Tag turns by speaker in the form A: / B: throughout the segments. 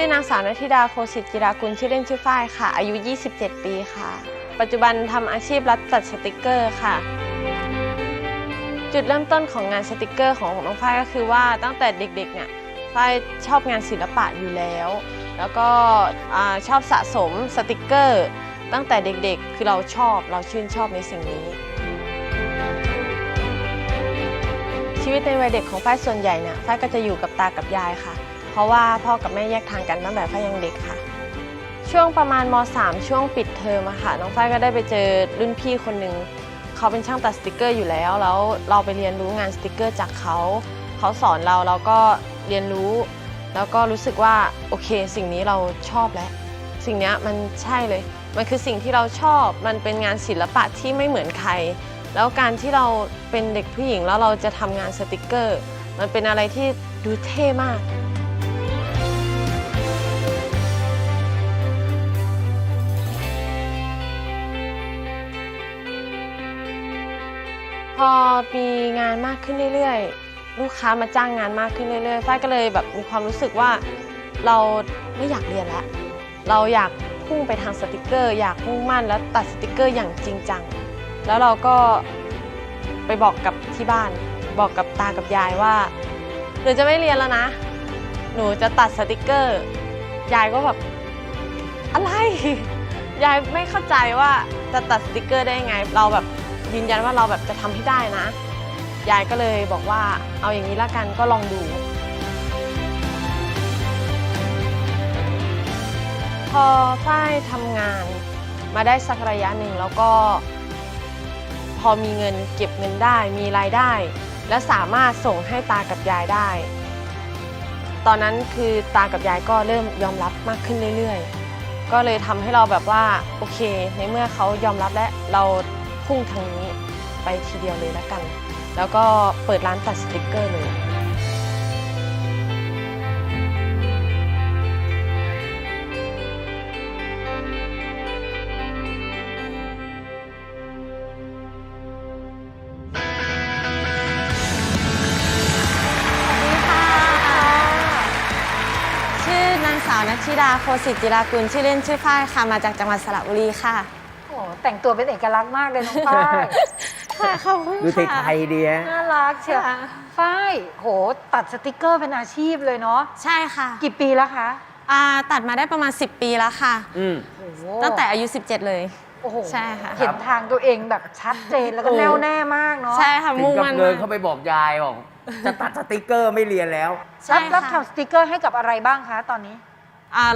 A: ชื่อนางสาวนัทธิดาโคสิตจิรากุลชื่อเล่นชื่อฝ้ายค่ะ อายุ 27 ปีค่ะ ปัจจุบันทำอาชีพรับตัดสติกเกอร์ค่ะ จุดเริ่มต้นของงานสติกเกอร์ของน้องฝ้ายก็คือว่าตั้งแต่เด็กๆเนี่ยฝ้ายชอบงานศิลปะอยู่แล้ว แล้วก็ชอบสะสมสติกเกอร์ ตั้งแต่เด็กๆ คือเราชอบเราชื่นชอบในสิ่งนี้ ชีวิตในวัยเด็กของฝ้ายส่วนใหญ่เนี่ยฝ้ายก็จะอยู่กับตากับยายค่ะ ราะว่าพ่อกับแม่แยกทางกันตั้งแต่ฝ้ายยังเด็กค่ะ ช่วงประมาณม .3 ช่วงปิดเทอมอะค่ะ น้องฝ้ายก็ได้ไปเจอรุ่นพี่คนหนึ่งเขาเป็นช่างตัดสติกเกอร์อยู่แล้ว แล้วเราไปเรียนรู้งานสติกเกอร์จากเขาเขาสอนเราเราก็เรียนรู้ แล้วก็รู้สึกว่าโอเค สิ่งนี้เราชอบแล้วสิ่งนี้มันใช่เลย มันคือสิ่งที่เราชอบมันเป็นงานศิลปะที่ไม่เหมือนใคร แล้วการที่เราเป็นเด็กผู้หญิงแล้วเราจะทำงานสติกเกอร์ มันเป็นอะไรที่ดูเท่มาก พอมีงานมากขึ้นเรื่อยๆ ลูกค้ามาจ้างงานมากขึ้นเรื่อยๆฝ้ายก็เลยแบบมีความรู้สึกว่าเราไม่อยากเรียนแล้ว เราอยากพุ่งไปทางสติกเกอร์ อยากมุ่งมั่นแล้วตัดสติกเกอร์อย่างจริงจัง แล้วเราก็ไปบอกกับที่บ้าน บอกกับตากับยายว่าหนูจะไม่เรียนแล้วนะ หนูจะตัดสติกเกอร์ ยายก็แบบอะไร ยายไม่เข้าใจว่าจะตัดสติกเกอร์ได้ยังไง เราแบบ ยืนยันว่าเราแบบจะทำให้ได้นะ ยายก็เลยบอกว่าเอาอย่างนี้ละกันก็ลองดู พอฝ้ายทำงานมาได้สักระยะหนึ่งแล้วก็พอมีเงินเก็บเงินได้มีรายได้ และสามารถส่งให้ตากับยายได้ ตอนนั้นคือตากับยายก็เริ่มยอมรับมากขึ้นเรื่อยๆ ก็เลยทำให้เราแบบว่าโอเค ในเมื่อเขายอมรับและเรา พุ่งทางนี้ไปทีเดียวเลยล้วกัน แล้วก็เปิดร้านตัดสติกเกอร์เลยชื่อนางสาวนัชชิดาโคสิตจิรากุลชื่อเล่นชื่อฝ้ายค่ะ มาจากจังหวัดสระบุรีค่ะ
B: โอ้แต่งตัวเป็นเอกลักษณ์มากเลยน้องฝ้าย
A: ค่ะขอบคุณ
C: ดู
A: ค่ะ
C: ไทยๆดีฮะ
B: น่ารักเชียว
A: ค่ะ
B: ฝ้ายโหตัดสติกเกอร์เป็นอาชีพเลยเนาะ
A: ใช่ค่ะ
B: กี่ปีแล้วคะ
A: อ่าตัดมาได้ประมาณ 10 ปีแล้วค่ะ
C: อืม
B: โอ้โห
A: ตั้งแต่อายุ 17 เลย
B: โอ้โห
A: ใช่ค่ะ
B: เห็นทางตัวเองแบบชัดเจนแล้วก็
A: โอ้
B: แน่วแน่มากเนาะ
A: ใช่ค่ะ
C: ถึง
A: มุ่ง
C: กับ
A: มั่น
C: เดิน
A: มาก
C: เข้าไปบอกยายบอกจะตัดสติกเกอร์ไม่เรียนแล้ว
A: ใช่
B: รับรับ
A: ค่ะ
B: ทำสติกเกอร์ให้กับอะไรบ้างคะตอนนี้
A: อ่า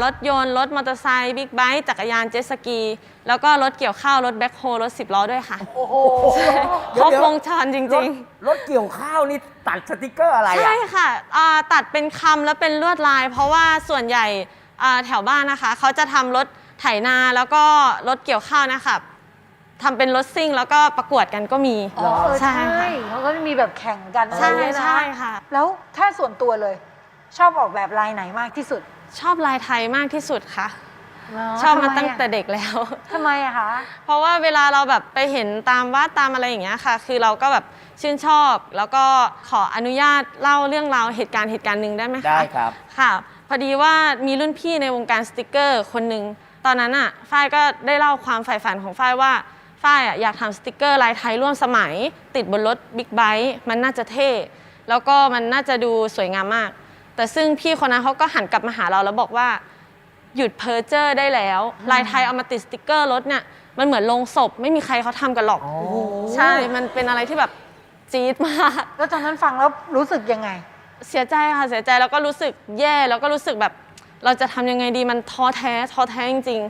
A: รถยนต์ รถมอเตอร์ไซค์บิ๊กไบค์จักรยานเจ็ตสกี แล้วก็รถเกี่ยวข้าว รถแบ็คโฮรถ10ล้อด้วยค่ะ
B: โอ้โห
C: เดี๋
A: ค
C: ยว
A: รบ
C: เดี๋ยว
A: วงจรจ
C: ร
A: ริ
C: ถ
A: ง
C: รถเกี่ยวข้าวนี่ตัดสติกเกอร์อะไร
A: ๆ
C: อะ
A: ใช่ค่ะอ่าตัดเป็นคำแล้วเป็นลวดลาย เพราะว่าส่วนใหญ่อ่าแถวบ้านนะคะ เขาจะทำรถไถนาแล้วก็รถเกี่ยวข้าวนะคะทำเป็นรถซิ่งแล้วก็ประกวดกันก็มี
B: อ๋อเออใช่
A: ค่ะ
B: เขาก็มีแบบแข่งกัน
A: ใช่
B: อะไรนะ
A: ใช่ค่ะ
B: แล้วถ้าส่วนตัวเลย ชอบออกแบบลายไหนมากที่สุด
A: ชอบลายไทยมากที่สุดค่ะ
B: เหร
A: ชอบมา
B: ทำไะ
A: ตั้งแต่เด็กแล้ว
B: ทำไมอะคะ
A: เพราะว่าเวลาเราแบบไปเห็นตามวาดตามอะไรอย่างเงี้ยค่ะ คือเราก็แบบชื่นชอบ แล้วก็ขออนุญาตเล่าเรื่องราวเหตุการณ์เหตุการณ์หนึ่งได้ไหมคะ
C: ได้ครับ
A: ค่ะ พอดีว่ามีรุ่นพี่ในวงการสติกเกอร์คนหนึ่งตอนนั้นอะฝ้ายก็ได้เล่าความใฝ่ฝันของฝ้ายว่าฝ้ายอะอยากทำสติกเกอร์ลายไทยร่วมสมัย ติดบนรถบิ๊กไบค์มันน่าจะเท่ แล้วก็มันน่าจะดูสวยงามมาก แต่ซึ่งพี่คนนั้นเขาก็หันกลับมาหาเราแล้วบอกว่า หยุดเพอร์เจอร์ได้แล้ว ลายไทยเอามาติดสติกเกอร์รถเนี่ยมันเหมือนลงศพไม่มีใครเขาทำกันหรอก
C: อ๋อ
A: ใช่ มันเป็นอะไรที่แบบจี๊ดมาก
B: แล้วตอนนั้นฟังแล้วรู้สึกยังไง
A: เสียใจค่ะ เสียใจแล้วก็รู้สึกแย่แล้วก็รู้สึกแบบ เราจะทำยังไงดีมันท้อแท้ท้อแท้จริง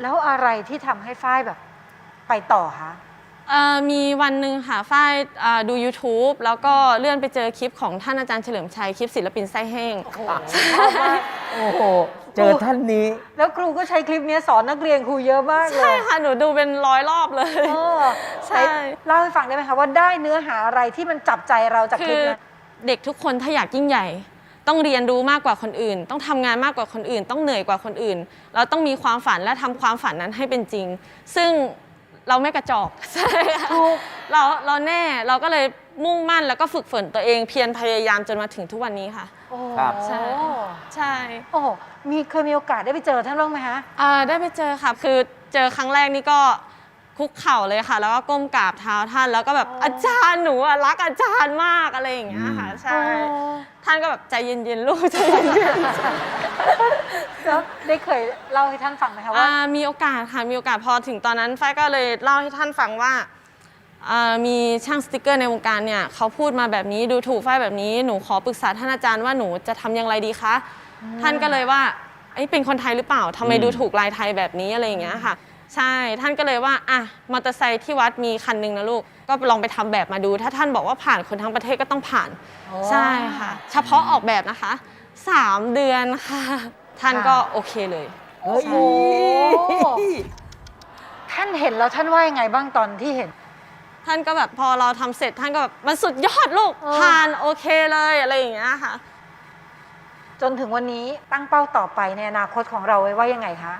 B: แล้วอะไรที่ทำให้ฝ้ายแบบ ไปต่อคะ
A: ๆ เอ่อมีวันหนึ่งค่ะฝ้ายเอ่อดู YouTube แล้วก็เลื่อนไปเจอคลิปของท่านอาจารย์เฉลิมชัยคลิปศิลปินไส้แห้ง
B: โอ้โหชอบมาก
C: โอ้โหเจอท่านนี้
B: แล้วครูก็ใช้คลิปนี้สอนนักเรียนครูเยอะมากเล
A: ใช่
B: ย
A: ค่ะ หนูดูเป็นร้อยรอบเลย
B: เออ
A: ใช่
B: ไหนเล่าให้ฟังได้ไหมคะว่าได้เนื้อหาอะไรที่มันจับใจเราจากค
A: คื
B: ลิป
A: อ
B: นั้น
A: เด็กทุกคนถ้าอยากยิ่งใหญ่ ต้องเรียนรู้มากกว่าคนอื่น ต้องทำงานมากกว่าคนอื่น ต้องเหนื่อยกว่าคนอื่น เราต้องมีความฝันและทำความฝันนั้นให้เป็นจริง ซึ่ง เราไม่กระจอกใช่ค่ะเราเราแน่เราก็เลยมุ่งมั่นแล้วก็ฝึกฝนตัวเองเพียรพยายามจนมาถึงทุกวันนี้ค่ะ
B: โอ้
C: ครับ
A: ใช่ ใช่
B: โอ้โหมีเคยมีโอกาสได้ไปเจอท่านบ้างไหมฮะ
A: อ่าได้ไปเจอค่ะ คือเจอครั้งแรกนี่ก็ คุกเข่าเลยค่ะ แล้วก็ก้มกราบเท้าท่าน แล้วก็แบบ
B: อ๋ออ
A: อาจารย์หนูอะรักอาจารย์มากอะไรอย่างเงี้ยค่ะใช่
B: โอ้
A: ท่านก็แบบใจเย็นๆลูกใจเย็น
B: แล้วได้เคยเล่าให้ท่านฟังไหมคะ
A: ๆ
B: ว่า
A: อ่ามีโอกาสค่ะมีโอกาสพอถึงตอนนั้นฝ้ายก็เลยเล่าให้ท่านฟังว่าอ่ามีช่างสติกเกอร์ในวงการเนี่ยเขาพูดมาแบบนี้ดูถูกฝ้ายแบบนี้หนูขอปรึกษาท่านอาจารย์ว่าหนูจะทำอย่างไรดีคะท่านก็เลยว่าไอ้ยเป็นคนไทยหรือเปล่าทำไม
C: อืม
A: ดูถูกลายไทยแบบนี้อะไรอย่างเงี้ยค่ะ ใช่ ท่านก็เลยว่าอะมอเตอร์ไซค์ที่วัดมีคันหนึงนะลูก ก็ลองไปทำแบบมาดู ถ้าท่านบอกว่าผ่านคนทั้งประเทศก็ต้องผ่าน
B: อ๋อ
A: ใช่ค่ะ เฉพาะออกแบบนะคะ 3 เดือนค่ะ ท่านก็โอเคเลย
C: เฮ้ย
B: โอ้โห ท่านเห็นแล้วท่านว่ายังไงบ้างตอนที่เห็น
A: ท่านก็แบบพอเราทำเสร็จท่านก็แบบมันสุดยอดลูก
B: เออ
A: ผ่านโอเคเลยอะไรอย่างเงี้ยค่ะ
B: จนถึงวันนี้ตั้งเป้าต่อไปในอนาคตของเราไว้ว่ายังไงคะ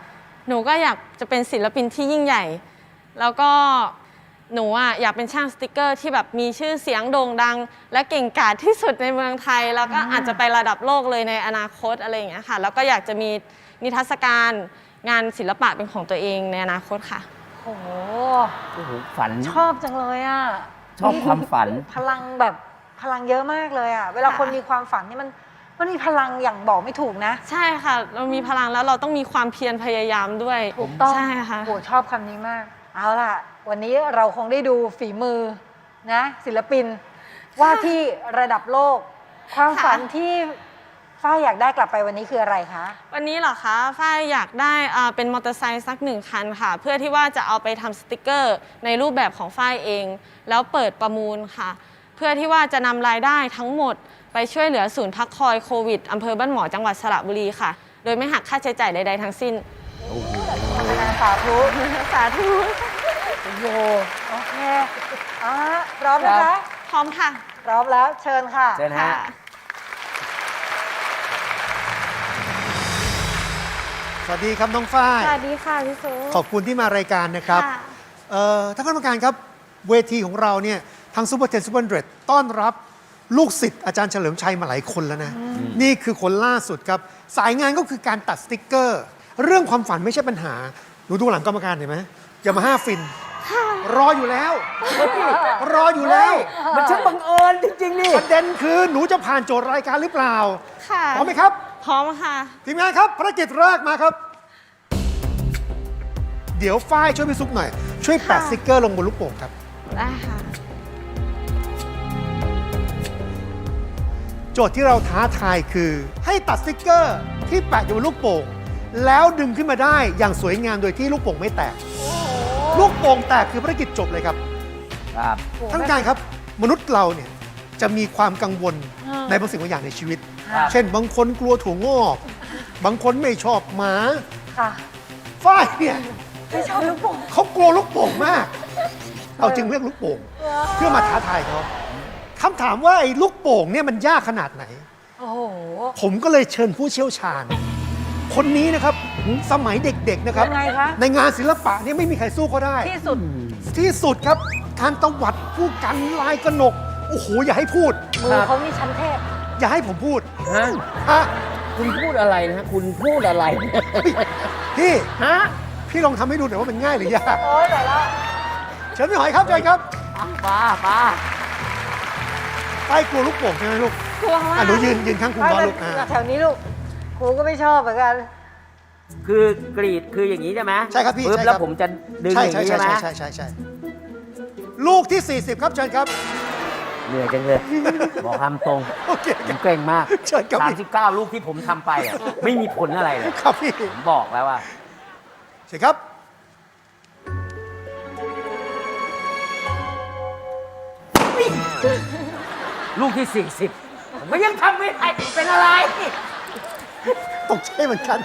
A: หนูก็อยากจะเป็นศิลปินที่ยิ่งใหญ่ แล้วก็หนูอะอยากเป็นช่างสติกเกอร์ที่แบบมีชื่อเสียงโด่งดัง และเก่งกาจที่สุดในเมืองไทย แล้วก็
B: อ่า
A: อาจจะไประดับโลกเลยในอนาคตอะไรอย่างเงี้ยค่ะ แล้วก็อยากจะมีนิทรรศการงานศิลปะเป็นของตัวเองในอนาคตค่ะ
B: โอ้โห
C: โอ้โหฝัน
B: ชอบจังเลยอะ
C: ชอบความฝัน
B: พลังแบบพลังเยอะมากเลยอะ เวลา
A: ค่ะ
B: คนมีความฝันนี่มัน มันมีพลังอย่างบอกไม่ถูกนะ
A: ใช่ค่ะ เรามีพลังแล้วเราต้องมีความเพียรพยายามด้วย
B: ถูกต้อง
A: ใช่ค่ะ
B: โหชอบคำนี้มาก เอาล่ะ วันนี้เราคงได้ดูฝีมือนะศิลปินว่าที่ระดับโลก ความ
A: ค่ะ
B: ฝันที่ฝ้ายอยากได้กลับไปวันนี้คืออะไรคะ
A: วันนี้เหรอคะฝ้ายอยากได้อ่าเป็นมอเตอร์ไซค์สักหนึ่งคันค่ะ เพื่อที่ว่าจะเอาไปทำสติกเกอร์ในรูปแบบของฝ้ายเอง แล้วเปิดประมูลค่ะ เพื่อที่ว่าจะนำรายได้ทั้งหมด ไปช่วยเหลือศูนย์พักคอยโควิดอำเภอบ้านหมอจังหวัดสระบุรีค่ะ โดยไม่หักค่าใช้จ่ายใดๆทั้งสิ้น
B: สาธุ
A: สาธุ
B: โอ้โหโอเคเอาละพร้อมนะ
C: ครั
B: คะ
C: บ
A: พร้อมค่ะ
B: พร้อมแล้วเชิญค่ะ
C: เชิญฮะ
A: ค่ะ
D: สวัสดีครับน้องฝ้าย
A: สวัสดีค่ะพี่ซุ
D: ขอบคุณที่มารายการนะครับ
A: ค่ะ
D: เอ่อท่านคณะกรรมการครับ เวทีของเราเนี่ยทางซูเปอร์เทนซูเปอร์เดรต้อนรับ ลูกศิษย์อาจารย์เฉลิมชัยมาหลายคนแล้วนะ นี่คือคนล่าสุดครับ สายงานก็คือการตัดสติกเกอร์ เรื่องความฝันไม่ใช่ปัญหาหนูดูหลังกรรมการเห็นไหมอย่ามาห้าฟิน รออยู่แล้ว รออยู่แล้ว
C: มันช่างบังเอิญจริง ๆ นี่
D: ประเด็นคือหนูจะผ่านโจทย์รายการหรือเปล่า
A: ค่ะ
D: พร้อมไหมครับ
A: พร้อมค่ะ
D: ทีมงานครับภารกิจแรกมาครับ เดี๋ยวฝ้ายช่วยพี่ซุปหน่อย ช่วยแปะ
A: ค่ะ
D: สติกเกอร์ลงบนลูกโป่งครับ
A: ได้ค่ะ
D: จทย์ที่เราท้าทายคือให้ตัดสติกเกอร์ที่แปะอยู่บนลูกโป่งแล้วดึงขึ้นมาได้อย่างสวยงามโดยที่ลูกโป่งไม่แตก ลูกโป่งแตกคือภารกิจจบเลยครับ
C: ครับ
D: ท่านผู้การครับมนุษย์เราเนี่ยจะมีความกังวล
B: อ่า
D: ในบางสิ่งบางอย่างในชีวิต
C: ครับ
D: เช่น บางคนกลัวถั่วงอก บางคนไม่ชอบหมา
B: ค่ะ
D: ฝ้ายเนี่ย
B: ไม่ชอบลูกโป่ง
D: เขากลัวลูกโป่งมาก เราจึงเลือกลูกโป่งเพื่อมาท้าทายเขา คำถามว่าไอ้ลูกโป่งเนี่ยมันยากขนาดไหน
B: โอ้โห
D: ผมก็เลยเชิญผู้เชี่ยวชาญ คนนี้นะครับสมัยเด็กๆนะครับ
B: ยังไงคะ
D: ในงานศิลปะเนี่ยไม่มีใครสู้เขาได้
B: ที่สุด
D: ที่สุดครับการตวัดผู้กันลายกระหนก โอ้โห อย่าให้พูด
B: มือเขานี่ชั้นเทพ
D: อย่าให้ผมพูด
C: ฮะ
D: ฮะ
C: คุณพูดอะไรนะคุณพูดอะไร
D: พี่
C: ฮะ
D: พี่ลองทำให้ดูหน่อยว่ามันง่ายหรือยาก
B: โอ้ยแต่ละ
D: เชิญพี่หอยครับเชิญครับ
C: ป้าป้า
D: ไปกลัวลูกโป่งใช่ไหมลูก
A: กลัวมา
D: อะ
A: ก
D: หนูยืนยืนข้างคุณ
B: ไป
D: พ่อ
B: เลย
D: ลูกอ่า
B: แถวนี้ลูกครูก็ไม่ชอบเหมือนกัน
C: คือกรีดคืออย่างนี้ใช่ไหม
D: ใช่ครับพี่
C: ปึ๊บ
D: ใช่
C: แล้ว
D: ครับ
C: ผมจะดึง
D: ใช่
C: อย่าง
D: ใช่
C: นี้
D: ใช่
C: ใช่ไหม
D: ใช่ใช่ใช่ใช่ลูกที่ 40 ครับเชิญครับ
C: เหนื่อยจังเลย บอกคำตรง
D: โอเค
C: ผมเก่งมาก
D: เชิญครับพี่
C: 39ลูกที่ผมทำไปอะไม่มีผลอะไรเลย
D: ครับพี่
C: ผมบอกแล้วว่า
D: เชิญครับ
C: ลูกที่ 40ผมก็ยังทำไม่ได้เป็นอะไร
D: ตกใจเหมือนกัน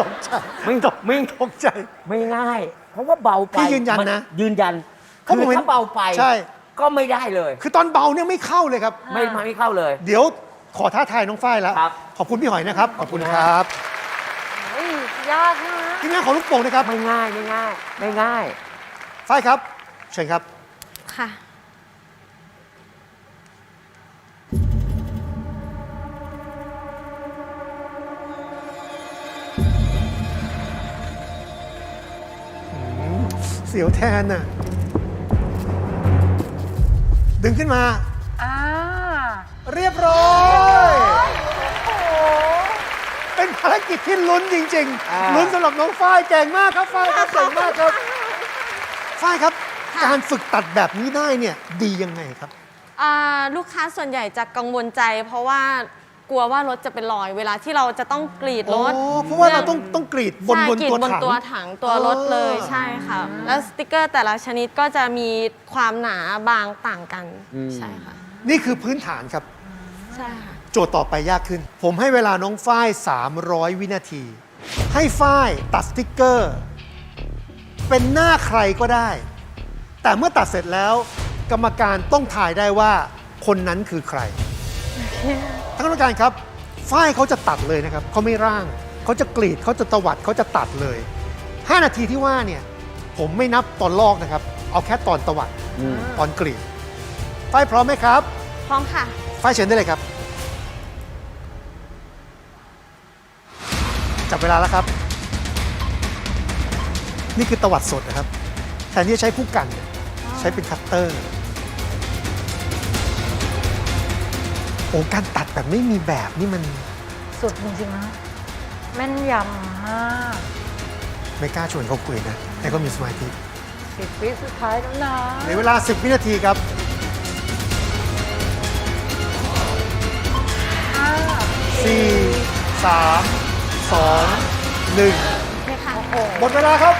D: ตกใจ
C: ไม่ ตกไม่
D: ตกใจ
C: ไม่ง่าย เพราะว่าเบาไป
D: พี่ยืนยันนะ
C: มัยืนยัน
D: เพราะ
C: คื
D: ผม
C: อ
D: เห็น
C: ถ้าเบาไป
D: ใช่
C: ก็ไม่ได้เลย
D: คือตอนเบาเนี่ยไม่เข้าเลยครับ
C: ไม่ไม่เข้าเลย
D: เดี๋ยวขอท้าทายน้องฝ้ายแล้ว
C: ครับ
D: ขอบคุณพี่หอยนะครับ ขอบคุณครับ
B: เฮ้ยยากนะ
D: ทีมงานของลูกโป่งนะครับ
C: ไม่ง่ายไม่ง่าย ไม่ง่าย
D: ฝ้ายครับ เชิญครับ
A: ค่ะ
D: สียวแทนน่ะ ดึงขึ้นมา
B: อ่า
D: เรียบร้อย
B: โอ้โห
D: เป็นภารกิจที่ลุ้นจริง
C: อ่า
D: ๆ ลุ้นสำหรับน้องฝ้ายเก่งมากครับฝ้ายครับเก่งมากครับฝ้ายครับ การฝึกตัดแบบนี้ได้เนี่ยดียังไงครับ
A: อ่าลูกค้าส่วนใหญ่จะกังวลใจ เพราะว่า กลัวว่ารถจะเป็นรอย เวลาที่เราจะต้องกรีดรถ
D: อ๋อเพราะว่าเราต้องต้องกรีดบน
A: ใช่
D: บน
A: กรีด
D: ตัว
A: บน
D: ถัง
A: ตัวถังตัวรถเลย
D: อ๋อ
A: ใช่ค่ะ แล้วสติกเกอร์แต่ละชนิดก็จะมีความหนาบางต่างกัน
C: อืม
A: ใช่ค่ะ
D: นี่คือพื้นฐานครับ
A: ใช่ค่ะ
D: โจทย์ต่อไปยากขึ้น ผมให้เวลาน้องฝ้าย 300 วินาที ให้ฝ้ายตัดสติกเกอร์ เป็นหน้าใครก็ได้ แต่เมื่อตัดเสร็จแล้ว กรรมการต้องถ่ายได้ว่า คนนั้นคือใคร ท่านกรรมการครับฝ้ายเขาจะตัดเลยนะครับเขาไม่ร่างเขาจะกรีดเขาจะตวัดเขาจะตัดเลย 5 นาทีที่ว่าเนี่ยผมไม่นับตอนลอกนะครับ เอาแค่ตอนตวัด
C: อืม
D: ตอนกรีดฝ้ายพร้อมไหมครับ
A: พร้อมค่ะ
D: ฝ้ายเชิญได้เลยครับ จับเวลาแล้วครับ นี่คือตวัดสดนะครับแทนที่จะใช้ผู้กันเนี่ยใช้เป็นคัตเตอร์ อ้การตัดแบบไม่มีแบบนี่มัน
B: สุดจริงๆนะแม่นยำมาก
D: ไม่กล้าชวนเขาคุยนะ แต่ก็มีสมาธิ
B: สิบวิสุดท้ายแล้วนะ
D: ในเวลา 10 วินาทีครับ
B: ห้า
D: 4 3 2
A: นี่ค่ะ
B: โอ้โห
D: 1หมดเวลาครับ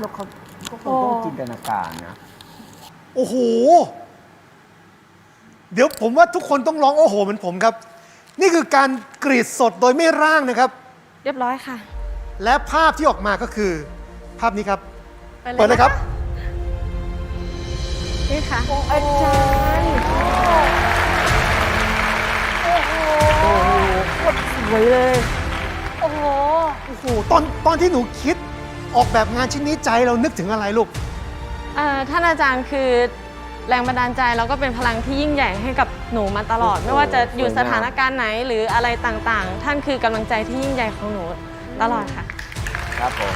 C: แล้วเขาก็คงต้องจินตนาการนะ
D: โอ้โห เดี๋ยวผมว่าทุกคนต้องร้องโอ้โหเหมือนผมครับ นี่คือการกรีดสดโดยไม่ร่างนะครับ
A: เรียบร้อยค่ะ
D: และภาพที่ออกมาก็คือ ภาพนี้ครับ
A: ไปเลย
D: เปิดเลยครับ
A: นี่ค่ะ
B: อาจารย์โอ้โห
A: สวยเลย
B: โอ้โห
D: โอ้โห ตอนตอนที่หนูคิด ออกแบบงานชิ้นนี้ใจเรานึกถึงอะไรลูก
A: เอ่อท่านอาจารย์คือแรงบันดาลใจแล้วก็เป็นพลังที่ยิ่งใหญ่ให้กับหนูมาตลอด
C: โอ้โห
A: ไม่ว่าจะอยู่
C: สวยงาม
A: สถานการณ์ไหนหรืออะไรต่างๆ ท่านคือกำลังใจที่ยิ่งใหญ่ของหนูตลอดค่ะ
C: ครับผม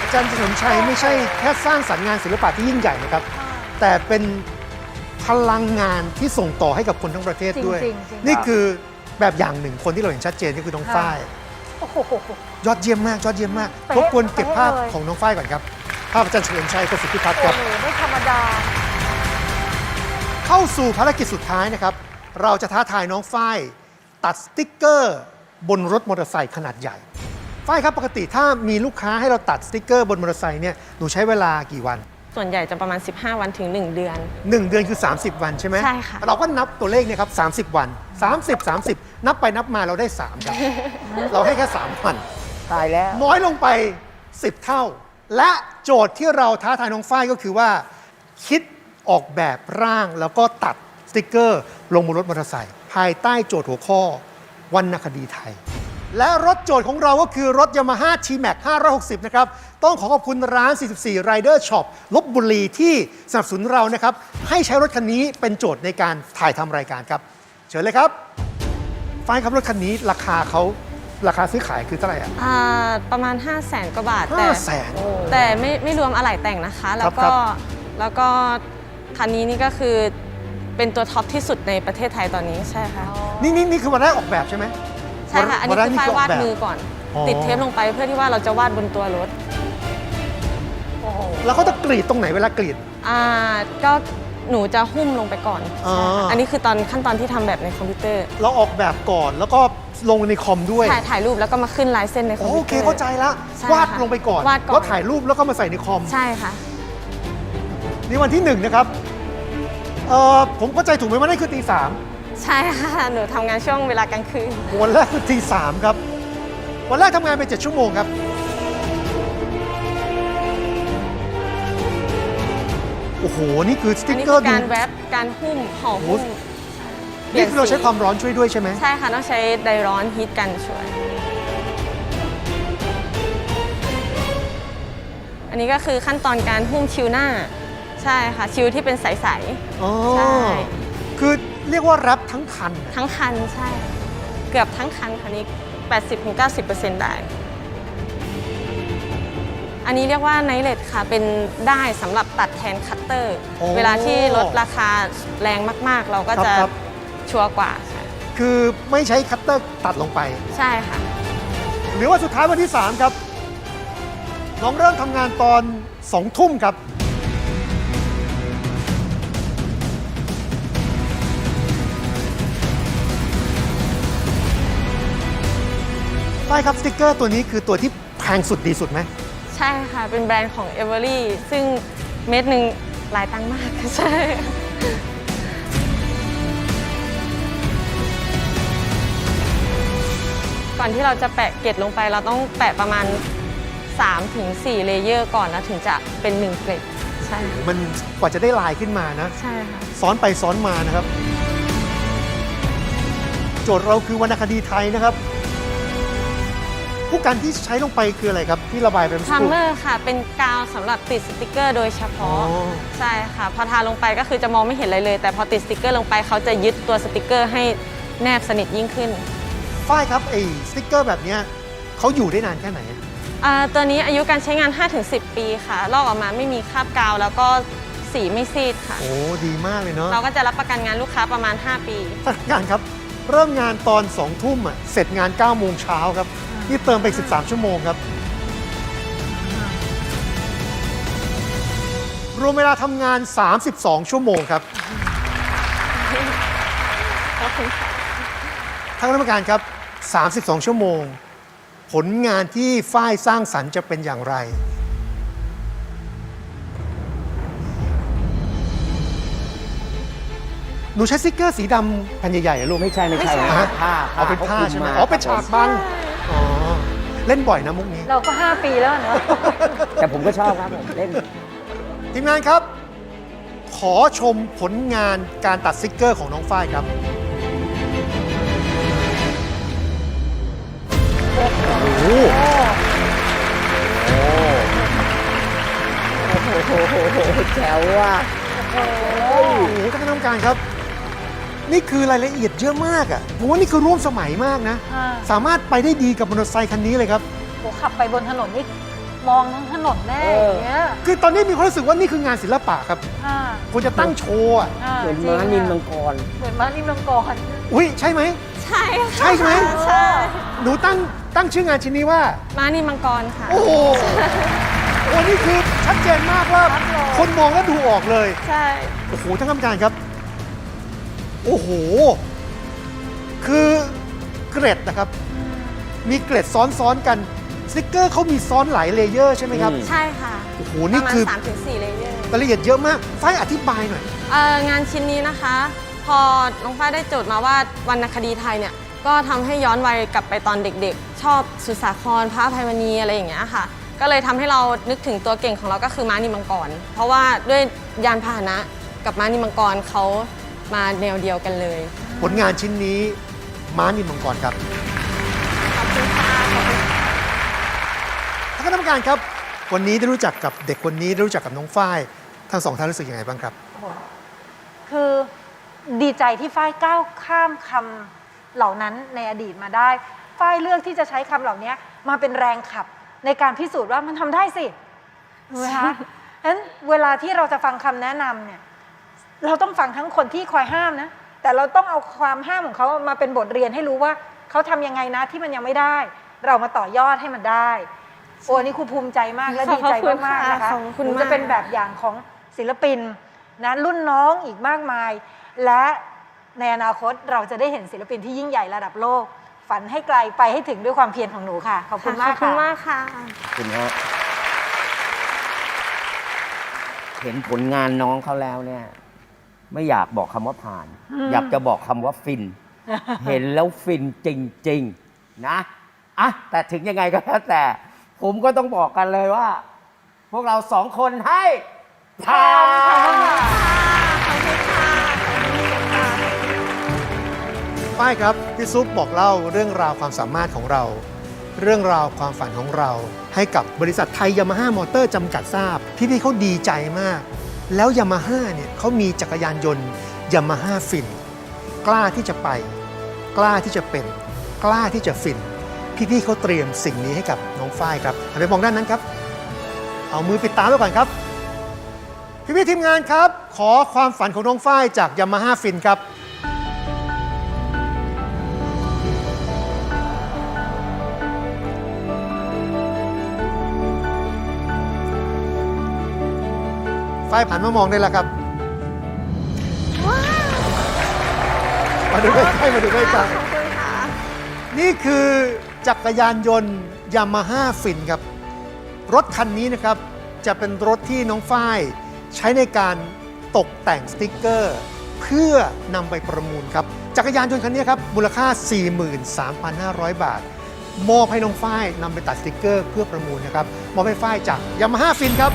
D: อาจารย์เฉลิมชัยไม่ใช่แค่สร้างสรรค์งานศิลปะที่ยิ่งใหญ่นะครับ แต่เป็นพลังงานที่ส่งต่อให้กับคนทั้งประเทศด้วย
B: จริงๆจริงๆ
D: นี่คือแบบอย่างหนึ่งคนที่เราเห็นชัดเจนก็คือน้อง
B: ค่ะ
D: ฝ้าย
B: โอ้โห
D: ยอดเยี่ยมมากยอดเยี่ยมมาก
B: เป๊ะ
D: รบกวนเก็บภาพ
B: เป๊ะเลย
D: ของน้องฝ้ายก่อนครับ ภาพอาจารย์เฉลิมชัยประสิทธิพัฒน์ค
B: โอ้
D: รับ
B: โหไม่ธรรมดา
D: เข้าสู่ภารกิจสุดท้ายนะครับ เราจะท้าทายน้องฝ้าย ตัดสติ๊กเกอร์ บนรถมอเตอร์ไซค์ขนาดใหญ่ฝ้ายครับปกติถ้ามีลูกค้าให้เราตัดสติ๊กเกอร์บนมอเตอร์ไซค์เนี่ยหนูใช้เวลากี่วัน
A: ส่วนใหญ่จะประมาณ 15 วันถึง 1 เดือน
D: 1 เดือนคือ 30 วันใช่ไหม
A: ใช่ค่ะ
D: เราก็นับตัวเลขเนี่ยครับ30 วัน 30 30 นับไปนับมาเราได้ 3 ครับ เราให้แค่ 3 วัน
C: ตายแล้ว
D: น้อยลงไป 10 เท่า และโจทย์ที่เราท้าทายน้องฝ้ายก็คือว่า คิดออกแบบร่างแล้วก็ตัดสติกเกอร์ ลงบนรถมอเตอร์ไซค์ภายใต้โจทย์หัวข้อวรรณคดีไทย และรถโจทย์ของเราก็คือรถ Yamaha T-Max 560 นะครับ ต้องขอขอบคุณร้าน 44 Rider Shop ลบบุรีที่สนับสนุนเรานะครับ ให้ใช้รถคันนี้เป็นโจทย์ในการถ่ายทำรายการครับ เชิญเลยครับ ฝ้ายครับรถคันนี้ราคาเขา ราคาซื้อขายคือเท่าไหร่อะ
A: อ่าประมาณ 5 0 0แสนกว่าบาทแต่
D: ห้าแสน
A: แต่ไม่ไม่รวมอะไหล่แต่งนะคะ แล้ว
D: ครั
A: ก็
D: บ
A: แล้วก็คันนี้นี่ก็คือเป็นตัวท็อปที่สุดในประเทศไทยตอนนี้ใช่ค่ะ
D: นี่นี่นี่คือวันแรกออกแบบใช่ไหม
A: ใช่ค่ะอันนี้
D: วัแรก
A: คือฝ้ายวาด
D: แบบ
A: มือก่อน
D: อ๋อ
A: ติดเทปลงไปเพื่อที่ว่าเราจะวาดบนตัวรถ
B: โอ้โห
D: แล้วเขาจะกรีดตรงไหนเวลากรีด
A: อ่าก็ หนูจะหุ้มลงไปก่อน
D: อ๋อ
A: ใช่ค่ะอันนี้คือตอนขั้นตอนที่ทำแบบในคอมพิวเตอร์
D: เราออกแบบก่อนแล้วก็ลงในคอมด้วย
A: ถ่ายถ่ายรูปแล้วก็มาขึ้นลายเส้นในคอม
D: โอ
A: พิว
D: เค
A: เตอร์
D: เข้าใจละ
A: ใช่
D: วาด
A: ค่ะ
D: ลงไปก่อน
A: วาดก่อน
D: แล้วถ่ายรูปแล้วก็มาใส่ในคอม
A: ใช่ค่ะ
D: นี่วันที่หนึ่งนะครับเอ่อผมเข้าใจถูกไหมว่านั่นคือตีสาม
A: ใช่ค่ะ หนูทำงานช่วงเวลากลางคืน
D: วันแรกคือตีสามครับ วันแรกทำงานไปเจ็ดชั่วโมงครับ อ้โห นี่คือส
A: อั
D: ติ๊
A: น
D: ก
A: นี้
D: เกอ
A: คื
D: ร์
A: อการ
D: ดู
A: แรปการหุ้มห่อ
D: โอ้โห
A: หุ้ม
D: นี่คือเราใช้ความร้อนช่วยด้วยใช่ไหม
A: ใช่ค่ะ ต้องใช้ไดร้อนฮีทกันช่วย อันนี้ก็คือขั้นตอนการหุ้มชิวหน้า ใช่ค่ะ ชิวที่เป็นใส
D: อ๋อ
A: ใช่
D: คือเรียกว่าแรปทั้งคันน่ะ
A: ๆทั้งคันใช่กกือบทั้งคันคันนี้ 80-90%ได้ อันนี้เรียกว่าไนเลตค่ะ เป็นได้สำหรับตัดแทนคัตเตอร์
D: โอ้
A: เวลาที่ลดราคาแรงมากๆ เราก็จะ
D: ครับ
A: ชัวร์กว่าใช่
D: คือไม่ใช้คัตเตอร์ตัดลงไป
A: ใช่ค่ะ
D: หรือว่าสุดท้ายวันที่ 3 ครับ น้องเริ่มทำงานตอน2ทุ่มครับใช่ครับสติกเกอร์ตัวนี้คือตัวที่แพงสุดดีสุดไหม
A: ใช่ค่ะ เป็นแบรนด์ของ e v e r y ซึ่งเม็ดหนึ่งหลายตังค์มากใช่ก่อนที่เราจะแปะเกล็ดลงไป เราต้องแปะประมาณ 3-4 เลเยอร์ก่อนแล้วถึงจะเป็น 1 เกล็ดใช่ค่ะ
D: มันกว่าจะได้ลายขึ้นมานะ
A: ใช่ค่ะ
D: ซ้อนไปซ้อนมานะครับ โจทย์เราคือวรรณคดีไทยนะครับ ผู้กันที่ใช้ลงไปคืออะไรครับ ที่ระบายไปเมื่อ
A: พา
D: สัก
A: ม
D: ครู่
A: เมอร์ค่ะ เป็นกาวสำหรับติดสติกเกอร์โดยเฉ
D: อ๋อ
A: พาะใช่ค่ะ พอทาลงไปก็คือจะมองไม่เห็นอะไรเลย แต่พอติดสติกเกอร์ลงไปเขาจะยึดตัวสติกเกอร์ให้แนบสนิทยิ่งขึ้น
D: ฝ้ายครับไอ้สติ๊กเกอร์แบบเนี้ยเขาอยู่ได้นานแค่ไหนอะ
A: อ่าตัวนี้อายุการใช้งาน 5-10 ปีค่ะ ลอกออกมาไม่มีคราบกาว แล้วก็สีไม่ซีดค่ะ
D: โอ้ดีมากเลยเนาะ
A: เราก็จะรับประกันงานลูกค้าประมาณ 5 ปี
D: ท่านผู้การครับ เริ่มงานตอน2ทุ่มอะเสร็จงาน9โมงเช้าครับ นี่เติมไปอีก13 ชั่วโมงครับ รวมเวลาทำงาน 32 ชั่วโมงครับ
A: ขอบคุณค่ะ
D: ท่านคณะกรรมการครับ 32 ชั่วโมง ผลงานที่ฝ้ายสร้างสรรค์จะเป็นอย่างไรหนูใช้สติ๊กเกอร์สีดำแผ่นใหญ่ๆเหรอลูก
C: ไม่ใช่ไม่ใช่
D: ฮะ
C: ผ้า
D: เอาเป็นผ้า
C: ขคลุ
D: ใช่ไหม
C: ม
D: อ๋อเป็นฉากบัง อ๋อเล่นบ่อยนะมุกนี้
B: เราก็ 5 ปีแล้วเนอะ
C: แต่ผมก็ชอบครับผมเล่น
D: ทีมงานครับ ขอชมผลงานการตัดสติ๊กเกอร์ของน้องฝ้ายครับ โอ้โห
C: โอ้โหแจ๋วว่ะ
D: โอ้โหท่านคณะกรรมการครับ นี่คือรายละเอียดเยอะมากอะผมว่านี่คือร่วมสมัยมากนะ
B: อ่า
D: สามารถไปได้ดีกับมอเตอร์ไซค์คันนี้เลยครับ
B: โหขับไปบนถนนนี่มองทั้งถนนแน่อย่างเงี้ย
D: คือตอนนี้มีความรู้สึกว่านี่คืองานศิลปะครับ
B: อ่า
D: ควรจะตั้งโชว์อะ
B: อ่า
C: เหมือน
B: จริ
C: ม้านินมังกร
B: เหมือนม้านินมังกร
D: อุ้ยใช่ไหม
A: ใช่ค่ะ
D: ใช่ไหม
A: ใช่
D: หนูตั้งตั้งชื่องานชิ้นนี้ว่า
A: ม้านินมังกรค่ะ
D: โอ้โหโอ้นี่คือชัดเจนมากว่า คนมองแล้วดูออกเลย
A: ใช่
D: โอ้โหท่านกรรมการครับ โอ้โห คือเกร็ดนะครับ มีเกร็ดซ้อนๆกันสติกเกอร์เขามีซ้อนหลายเลเยอร์ใช่ไหมครับ
C: อืม
A: ใช่ค่ะ
D: โอ้โห
A: ป
D: นี่
A: ระมาณ
D: คือ
A: 3-4เลเยอร์
D: รายละเอียดเยอะมากฝ้ายอธิบายหน่อย
A: เอ่องานชิ้นนี้นะคะ พอน้องฝ้ายได้โจทย์มาว่าวรรณคดีไทยเนี่ย ก็ทำให้ย้อนวัยกลับไปตอนเด็กๆ ชอบสุสาครพระอภัยมณีอะไรอย่างเงี้ยค่ะ ก็เลยทำให้เรานึกถึงตัวเก่งของเราก็คือม้านิมังกร เพราะว่าด้วยยานพาหนะกับม้านิมังกรเขา มาแนวเดียวกันเลย
D: ผลงานชิ้นนี้ม้านินมังกรครับ
A: ขอบคุณค่ะขอบคุณ
D: ท่านคณะกรรมการครับ วันนี้ได้รู้จักกับเด็กคนนี้ได้รู้จักกับน้องฝ้ายทั้งสองท่านรู้สึกยังไงบ้างครับ
B: คือดีใจที่ฝ้ายก้าวข้ามคำเหล่านั้นในอดีตมาได้ฝ้ายเลือกที่จะใช้คำเหล่านี้มาเป็นแรงขับในการพิสูจน์ว่ามันทำได้สิถูกไหมคะฉะนั้นเวลาที่เราจะฟังคำแนะนำเนี่ย เราต้องฟังทั้งคนที่คอยห้ามนะ แต่เราต้องเอาความห้ามของเขามาเป็นบทเรียนให้รู้ว่าเขาทำยังไงนะที่มันยังไม่ได้ เรามาต่อยอดให้มันได้โอ้นี่ครูภูมิใจมากและดีใจมากๆนะคะ
A: ขอบคุณ
B: หนู
A: มาก
B: จะเป็นแบบอย่างของศิลปินนะรุ่นน้องอีกมากมาย และในอนาคตเราจะได้เห็นศิลปินที่ยิ่งใหญ่ระดับโลก ฝันให้ไกลไปให้ถึงด้วยความเพียรของหนูค่ะ ขอบคุณมาก
A: ขอบคุณ
B: ค่ะ
A: มากค่ะ
C: คุณฮะเห็นผลงานน้องเขาแล้วเนี่ย ไม่อยากบอกคำว่าผ่าน
B: อืม
C: อยากจะบอกคำว่าฟิน เห็นแล้วฟินจริง ๆ นะอะแต่ถึงยังไงก็แล้วแต่ ผมก็ต้องบอกกันเลยว่า พวกเราสองคนให้ผ่าน
D: ฝ้ายครับพี่ซุปบอกเล่าเรื่องราวความสามารถของเรา เรื่องราวความฝันของเรา ให้กับบริษัทไทยยามาฮ่ามอเตอร์จำกัดทราบ พี่ๆเขาดีใจมาก แล้วยามาฮ่าเนี่ยเขามีจักรยานยนต์ยามาฮ่าฟิน กล้าที่จะไป กล้าที่จะเป็น กล้าที่จะฟิน พี่ๆเขาเตรียมสิ่งนี้ให้กับน้องฝ้ายครับหันไปมองด้านนั้นครับ เอามือปิดตาไว้ก่อนครับพี่ๆทีมงานครับ ขอความฝันของน้องฝ้ายจากยามาฮ่าฟินครับ ฝ้ายผ่านมามองได้แล้วครับ มาดูใกล้ๆมาดูใกล้
A: ขอบคุณค่ะ
D: ๆนี่คือจักรยานยนต์ยามาฮ่าฟินครับ รถคันนี้นะครับ จะเป็นรถที่น้องฝ้ายใช้ในการตกแต่งสติกเกอร์ เพื่อนำไปประมูลครับ จักรยานยนต์คันนี้ครับ มูลค่า 43,500 บาท มอบให้น้องฝ้ายนำไปตัดสติกเกอร์เพื่อประมูลนะครับ มอบให้ฝ้ายจากยามาฮ่าฟินครับ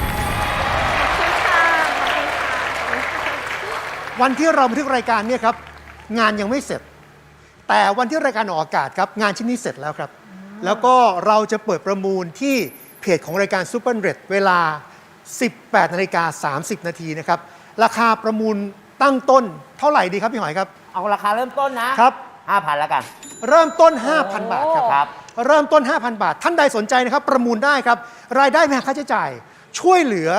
D: วันที่เราบันทึกรายการเนี่ยครับงานยังไม่เสร็จ แต่วันที่รายการออกอากาศครับงานชิ้นนี้เสร็จแล้วครับ แล้วก็เราจะเปิดประมูลที่เพจของรายการซูเปอร์เรดเวลา 18นาฬิกา30 นาทีนะครับ ราคาประมูลตั้งต้นเท่าไหร่ดีครับพี่หอยครับ
C: เอาราคาเริ่มต้นนะครับ ห้าพันแล้วกัน
D: เริ่มต้น 5,000 บาทครับ
C: ครับ
D: เริ่มต้น 5,000 บาท ท่านใดสนใจนะครับ ประมูลได้ครับ รายได้ไม่หักค่าใช้จ่าย ช่วยเหลือ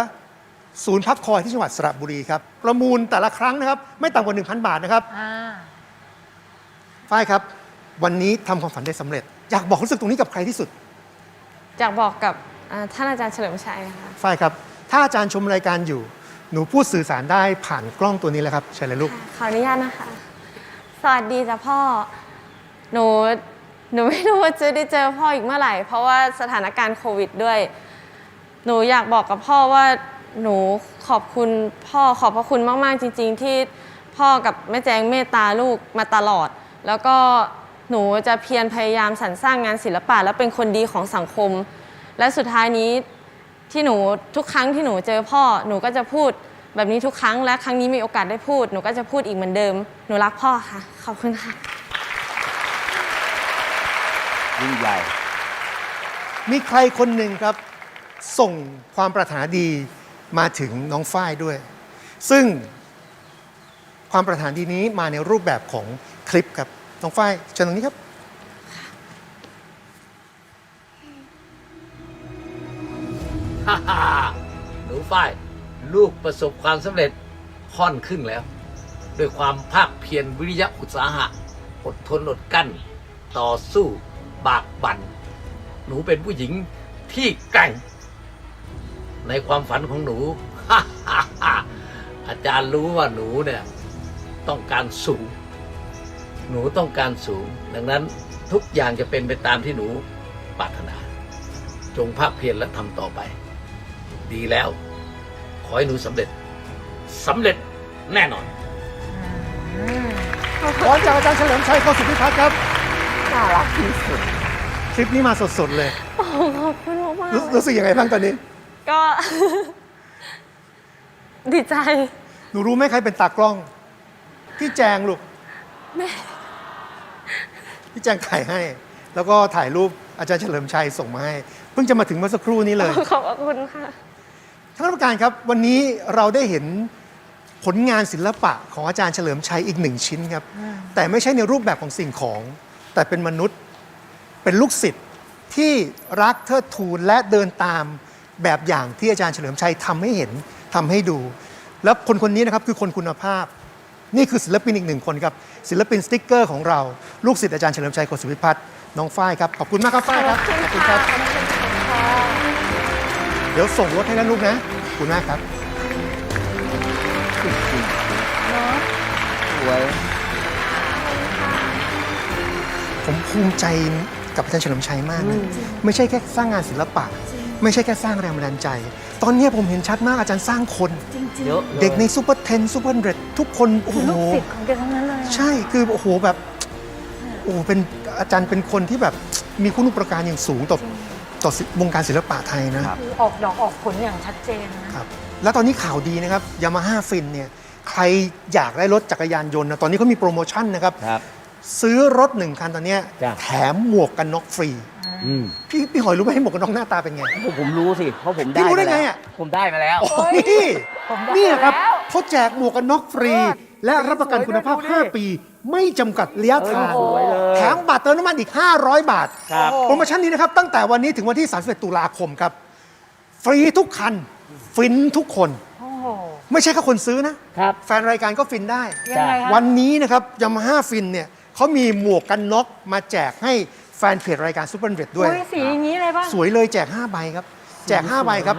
D: ศูนย์พักคอยที่จังหวัดสระบุรีครับ ประมูลแต่ละครั้งนะครับ ไม่ต่ำกว่า 1,000 บาทนะครับ
B: อ่า
D: ฝ้ายครับ วันนี้ทำความฝันได้สำเร็จ อยากบอกความรู้สึกตรงนี้กับใครที่สุด
A: อยากบอกกับอ่าท่านอาจารย์เฉลิมชัยค่ะ
D: ฝ้ายครับ ถ้าอาจารย์ชมรายการอยู่ หนูพูดสื่อสารได้ผ่านกล้องตัวนี้แล้วครับเชิญเลยลูก
A: ขออนุญาตนะคะ สวัสดีจ้ะพ่อ หนู หนูไม่รู้ว่าจะได้เจอพ่ออีกเมื่อไหร่ เพราะว่าสถานการณ์โควิดด้วย หนูอยากบอกกับพ่อว่า หนูขอบคุณพ่อขอบพระคุณมาก ๆ จริง ๆ ที่พ่อกับแม่แจงเมตตาลูกมาตลอด แล้วก็หนูจะเพียรพยายามสรรสร้างงานศิลปะ และเป็นคนดีของสังคม และสุดท้ายนี้ที่หนูทุกครั้งที่หนูเจอพ่อหนูก็จะพูดแบบนี้ทุกครั้ง และครั้งนี้มีโอกาสได้พูด หนูก็จะพูดอีกเหมือนเดิม หนูรักพ่อค่ะ ขอบคุณค่ะ
C: ยิ่งใหญ่
D: มีใครคนหนึ่งครับ ส่งความปรารถนาดี มาถึงน้องฝ้ายด้วย ซึ่งความปรารถนดีนี้มาในรูปแบบของคลิปครับน้องฝ้ายเชิญตรงนี้ครับ
E: ฮ่าฮ่าหนูฝ้าย ลูกประสบความสำเร็จค่อนครึ่งแล้ว ด้วยความภาคเพียรวิริยะอุตสาหะ อดทนอดกลั้น ต่อสู้บากบั่น หนูเป็นผู้หญิงที่แกร่ง ในความฝันของหนูฮ่าฮ่าฮ่าอาจารย์รู้ว่าหนูเนี่ยต้องการสูง หนูต้องการสูง ดังนั้นทุกอย่างจะเป็นไปตามที่หนูปรารถนา จงภาคเพียรและทำต่อไป ดีแล้ว ขอให้หนูสำเร็จสำเร็จแน่นอน
D: ขอจากอาจารย์เฉลิมชัยโคสุทธิพัฒน์ครับ
C: น่ารักที่สุด
D: คลิปนี้มาสดๆเลย
A: โอ้ขอบคุณมาก
D: รู้รู้สึกยังไงบ้างตอนนี้
A: ๆ ก็ ดีใจ
D: หนูรู้ไหมใครเป็นตากล้อง พี่แจงลูกพี่แจงถ่ายให้ แล้วก็ถ่ายรูปอาจารย์เฉลิมชัยส่งมาให้ เพิ่งจะมาถึงเมื่อสักครู่นี้เลย
A: ขอบคุณค่ะ
D: ท่านผู้การครับ วันนี้เราได้เห็นผลงานศิลปะของอาจารย์เฉลิมชัยอีกหนึ่งชิ้นครับ แต่ไม่ใช่ในรูปแบบของสิ่งของ แต่เป็นมนุษย์เป็นลูกศิษย์ที่รักเทิดทูนและเดินตาม แบบอย่างที่อาจารย์เฉลิมชัยทำให้เห็นทำให้ดู แล้วคนคนนี้นะครับคือคนคุณภาพ นี่คือศิลปินอีกหนึ่งคนครับศิลปินสติ๊กเกอร์ของเราลูกศิษย์อาจารย์เฉลิมชัยโคศิวิพัฒน์น้องฝ้ายครับขอบคุณมากครับฝ้ายครับขอบคุณครับเดี๋ยวส่งรถให้นะลูกนะขอบคุณมากครับ
C: สวย
D: ผมภูมิใจกับอาจารย์เฉลิมชัยมากนะไม่ใช่แค่สร้างงานศิลปะ ไม่ใช่แค่สร้างแรงบันดาลใจ ตอนนี้ผมเห็นชัดมากอาจารย์สร้างคน
B: จริง
C: เยอะลย
D: เด็กในซูเปอร์เทนซูเปอร์เดทุกคนโอ้
B: ๆคือ
D: โห
B: ลูกศิษย์ของแกทั้งนั้นเลยอะ
D: ใช่คือโอ้โหแบบโอ้โหเป็นอาจารย์เป็นคนที่แบบมีคุณูปการอย่างสูงต่อต่อวงการศิลปะไทยนะ
C: ครับ
B: คือออกดอกออกผลอย่างชัดเจนนะ
D: ครับแล้วตอนนี้ข่าวดีนะครับยามาฮ่าฟินเนี่ยใครอยากได้รถจักรยานยนต์นะตอนนี้เขามีโปรโมชั่นนะครับ
C: ครับ
D: ซื้อรถหนึ่งคันตอนเนี้ย
C: จ้ะ
D: แถมหมวกกันน็อกฟรี
C: อืม
D: พี่พี่หอยรู้ไหมหมวกกันน็อกหน้าตาเป็นไง
C: ผมผมรู้สิ เพราะผม
D: พี่
C: ได้
D: รู้ได้
C: มาแล้ว
D: ไงอะ
C: ผมได้มาแล้ว
D: โอ้ยนี่
B: ผมได้
D: นี่ครับ
B: แล้ว
D: เขาแจกหมวกกันน็อกฟรี
B: เลิศ
D: และรับประกันคุณภาพ
C: สวยนะดูดิ
D: 5ปี ไม่จำกัดระยะทาง
C: เออสวยเลย
D: แถมบัตรเติมน้ำมันอีก 500 บาท
C: ครับ
D: โปรโมชั่นนี้นะครับ ตั้งแต่วันนี้ถึงวันที่ 31 ตุลาคมครับ ฟรีทุกคัน ฟินทุกคน
B: โอ้โห
D: ไม่ใช่แค่คนซื้อนะ
C: ครับ
D: แฟนรายการก็ฟินได้
B: ยังไงคะ
D: วันนี้นะครับยามาฮ่าฟินเนี่ยเขามีหมวกกันน็อกมาแจกให้แฟนเพจรายการซูเปอร์เรดด้วย
B: อุ้ยสีอย่างนี้เลยป่ะ
D: สวยเลยแจก 5 ใบครับ แจก 5 ใบครับ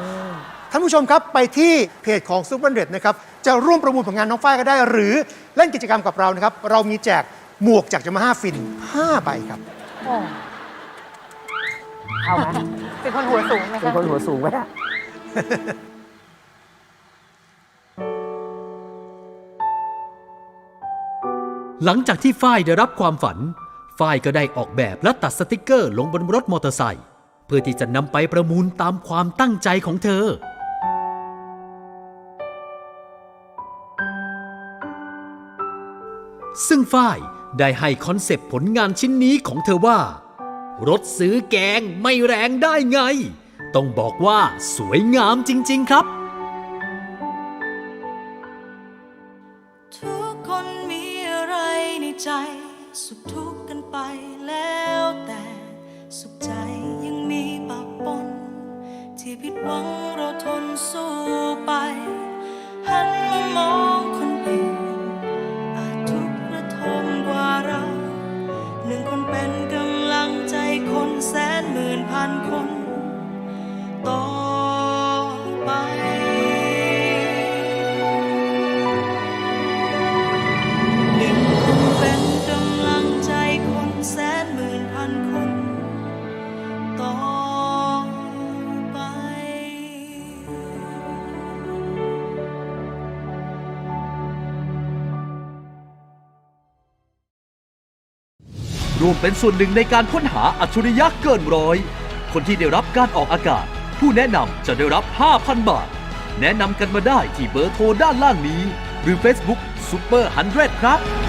D: ท่านผู้ชมครับไปที่เพจของซูเปอร์เรดนะครับจะร่วมประมูลผลงานน้องฝ้ายก็ได้ หรือเล่นกิจกรรมกับเรานะครับ เรามีแจกหมวกจากยามาฮ่าฟิน 5 ใบครับ
B: โอ้
C: เอาไหม
B: เป็นคนหัวสูงไหม
C: เป็น
B: คะ
C: คนหัวสูงไหมอะ
F: หลังจากที่ฝ้ายได้รับความฝัน ฝ้ายก็ได้ออกแบบและตัดสติกเกอร์ลงบนรถมอเตอร์ไซค์เพื่อที่จะนำไปประมูลตามความตั้งใจของเธอ ซึ่งฝ้ายได้ให้คอนเซปต์ผลงานชิ้นนี้ของเธอว่า รถซื้อแกงไม่แรงได้ไง ต้องบอกว่าสวยงามจริง ๆ ครับ เป็นส่วนหนึ่งในการค้นหาอัจฉริยะเกินร้อย คนที่ได้รับการออกอากาศ ผู้แนะนำจะได้รับ 5,000 บาท แนะนำกันมาได้ที่เบอร์โทรด้านล่างนี้ หรือ Facebook Super 100 ครับ